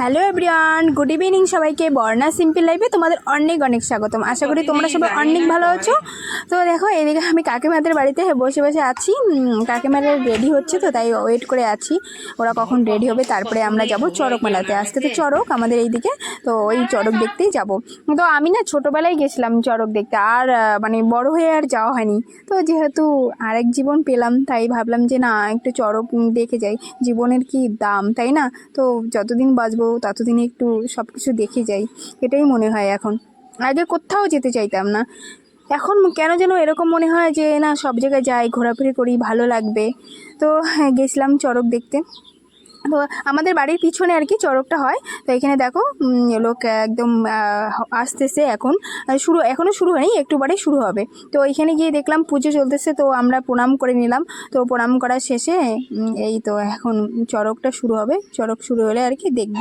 Hello everyone good evening সবাইকে। বর্ণা simple লাইফে তোমাদের অনেক অনেক স্বাগতম। আশা করি তোমরা সবাই অনেক ভালো আছো। তো দেখো এদিকে আমি কাকিমাদের বাড়িতে বসে বসে আছি। কাকিমাদের রেডি হচ্ছে তো তাই ওয়েট করে আছি। ওরা কখন রেডি হবে তারপরে আমরা যাব চড়ক মেলাতে আজকে তো চড়ক আমাদের এইদিকে তো ওই চড়ক দেখতেই যাব। তো আমি না ছোটোবেলায় গেছিলাম চড়ক দেখতে আর মানে বড় হয়ে আর যাওয়া হয়নি। তো যেহেতু আরেক জীবন পেলাম তাই ভাবলাম যে না একটু চড়ক দেখে যাই। জীবনের কি দাম তাই না? তো যতদিন বাঁচবো ততদিন একটু সব কিছু দেখে যাই এটাই মনে হয় এখন। আগে কোথাও যেতে চাইতাম না। এখন কেন যেন এরকম মনে হয় যে না সব জায়গায় যাই ঘোরাফেরি করি ভালো লাগবে। তো হ্যাঁ, গেছিলাম চড়ক দেখতে। তো আমাদের বাড়ির পিছনে আর কি চড়কটা হয়। তো এখানে দেখো লোক একদম আসতেছে এখন। শুরু এখনও শুরু হয়নি, একটু পরে শুরু হবে। তো এখানে গিয়ে দেখলাম পুজো চলতেছে, তো আমরা প্রণাম করে নিলাম। তো প্রণাম করা শেষে এই তো এখন চড়কটা শুরু হবে। চড়ক শুরু হলে আর কি দেখব।